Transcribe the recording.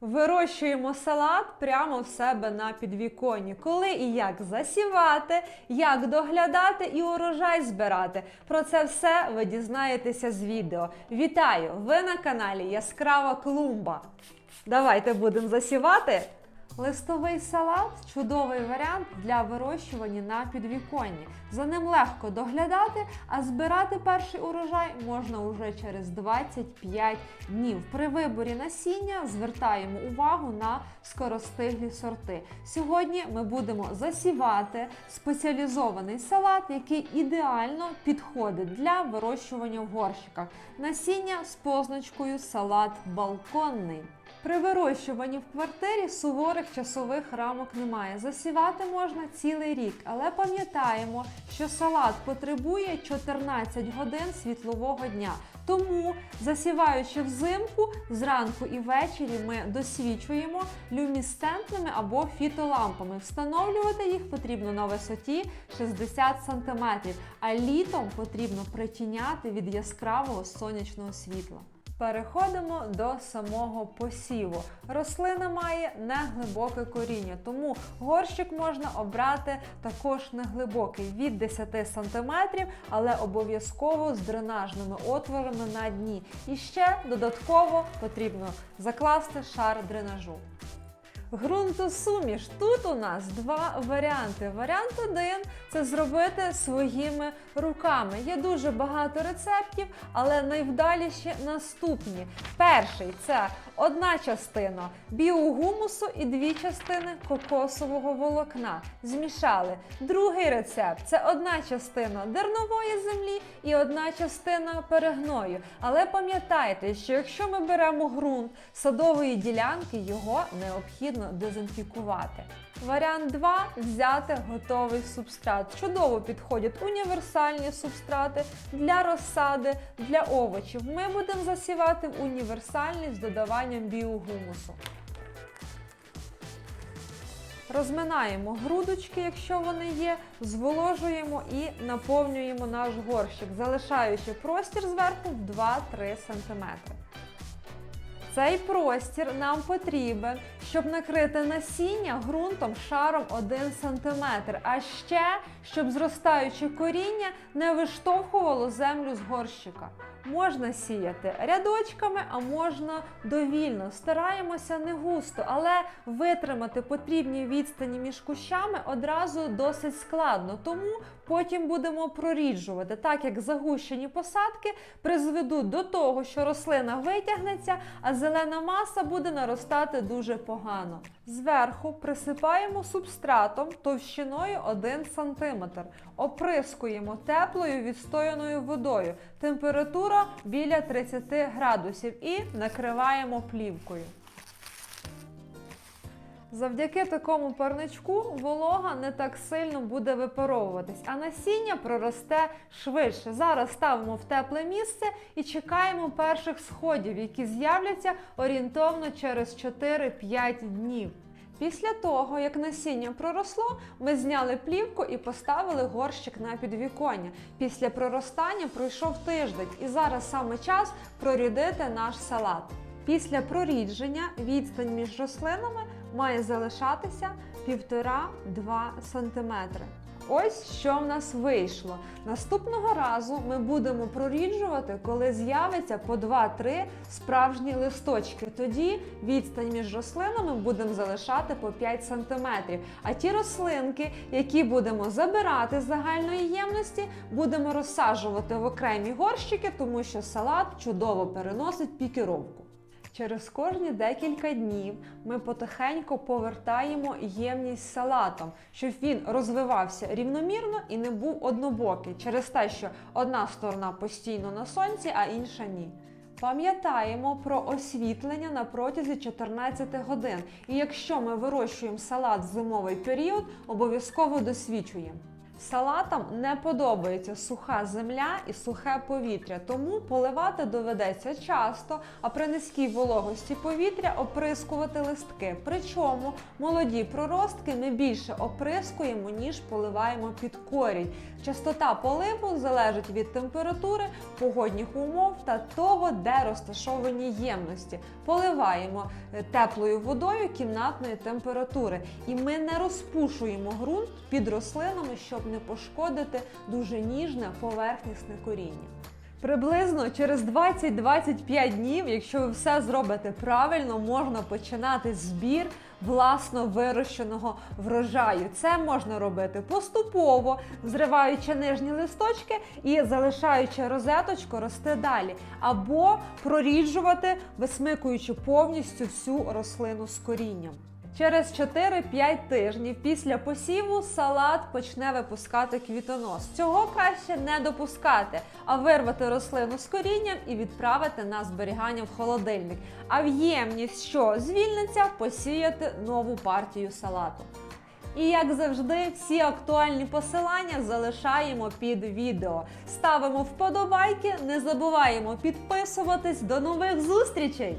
Вирощуємо салат прямо в себе на підвіконні. Коли і як засівати, як доглядати і урожай збирати. Про це все ви дізнаєтеся з відео. Вітаю! Ви на каналі Яскрава Клумба. Давайте будемо засівати. Листовий салат чудовий варіант для вирощування на підвіконні. За ним легко доглядати, а збирати перший урожай можна уже через 25 днів. При виборі насіння звертаємо увагу на скоростиглі сорти. Сьогодні ми будемо засівати спеціалізований салат, який ідеально підходить для вирощування в горщиках. Насіння з позначкою салат балконний. При вирощуванні в квартирі суворих часових рамок немає. Засівати можна цілий рік, але пам'ятаємо, що салат потребує 14 годин світлового дня. Тому, засіваючи взимку, зранку і ввечері ми досвічуємо люмісцентними або фітолампами. Встановлювати їх потрібно на висоті 60 см, а літом потрібно притіняти від яскравого сонячного світла. Переходимо до самого посіву. Рослина має неглибоке коріння, тому горщик можна обрати також неглибокий від 10 см, але обов'язково з дренажними отворами на дні. І ще додатково потрібно закласти шар дренажу. Ґрунтосуміш. Тут у нас два варіанти. Варіант один це зробити своїми руками. Є дуже багато рецептів, але найвдаліші наступні. Перший це одна частина біогумусу і дві частини кокосового волокна. Змішали. Другий рецепт це одна частина дернової землі і одна частина перегною. Але пам'ятайте, що якщо ми беремо ґрунт садової ділянки, його необхідно дезінфікувати. Варіант 2 взяти готовий субстрат. Чудово підходять універсальні субстрати для розсади, для овочів. Ми будемо засівати в універсальний з додаванням біогумусу. Розминаємо грудочки, якщо вони є, зволожуємо і наповнюємо наш горщик, залишаючи простір зверху в 2-3 см. Цей простір нам потрібен, щоб накрити насіння ґрунтом шаром 1 см, а ще щоб зростаюче коріння не виштовхувало землю з горщика. Можна сіяти рядочками, а можна довільно. Стараємося не густо, але витримати потрібні відстані між кущами одразу досить складно. Тому потім будемо проріджувати, так як загущені посадки призведуть до того, що рослина витягнеться, а зелена маса буде наростати дуже погано. Зверху присипаємо субстратом товщиною 1 см. Оприскуємо теплою відстояною водою. Температура біля 30 градусів і накриваємо плівкою. Завдяки такому парничку волога не так сильно буде випаровуватись, а насіння проросте швидше. Зараз ставимо в тепле місце і чекаємо перших сходів, які з'являться орієнтовно через 4-5 днів. Після того, як насіння проросло, ми зняли плівку і поставили горщик на підвіконня. Після проростання пройшов тиждень, і зараз саме час прорідити наш салат. Після прорідження відстань між рослинами має залишатися 1,5-2 см. Ось що в нас вийшло. Наступного разу ми будемо проріджувати, коли з'явиться по 2-3 справжні листочки. Тоді відстань між рослинами будемо залишати по 5 см. А ті рослинки, які будемо забирати з загальної ємності, будемо розсаджувати в окремі горщики, тому що салат чудово переносить пікіровку. Через кожні декілька днів ми потихеньку повертаємо ємність салатом, щоб він розвивався рівномірно і не був однобокий, через те, що одна сторона постійно на сонці, а інша ні. Пам'ятаємо про освітлення на протязі 14 годин. І якщо ми вирощуємо салат в зимовий період, обов'язково досвічуємо. Салатам не подобається суха земля і сухе повітря, тому поливати доведеться часто, а при низькій вологості повітря оприскувати листки. Причому молоді проростки ми більше оприскуємо, ніж поливаємо під корінь. Частота поливу залежить від температури, погодних умов та того, де розташовані ємності. Поливаємо е, теплою водою кімнатної температури, і ми не розпушуємо ґрунт під рослинами, не пошкодити дуже ніжне поверхнісне коріння. Приблизно через 20-25 днів, якщо ви все зробите правильно, можна починати збір власно вирощеного врожаю. Це можна робити поступово, зриваючи нижні листочки і залишаючи розеточку рости далі, або проріджувати, висмикуючи повністю всю рослину з корінням. Через 4-5 тижнів після посіву салат почне випускати квітонос. Цього краще не допускати, а вирвати рослину з корінням і відправити на зберігання в холодильник. А в ємність, що звільниться, посіяти нову партію салату. І як завжди, всі актуальні посилання залишаємо під відео. Ставимо вподобайки, не забуваємо підписуватись. До нових зустрічей!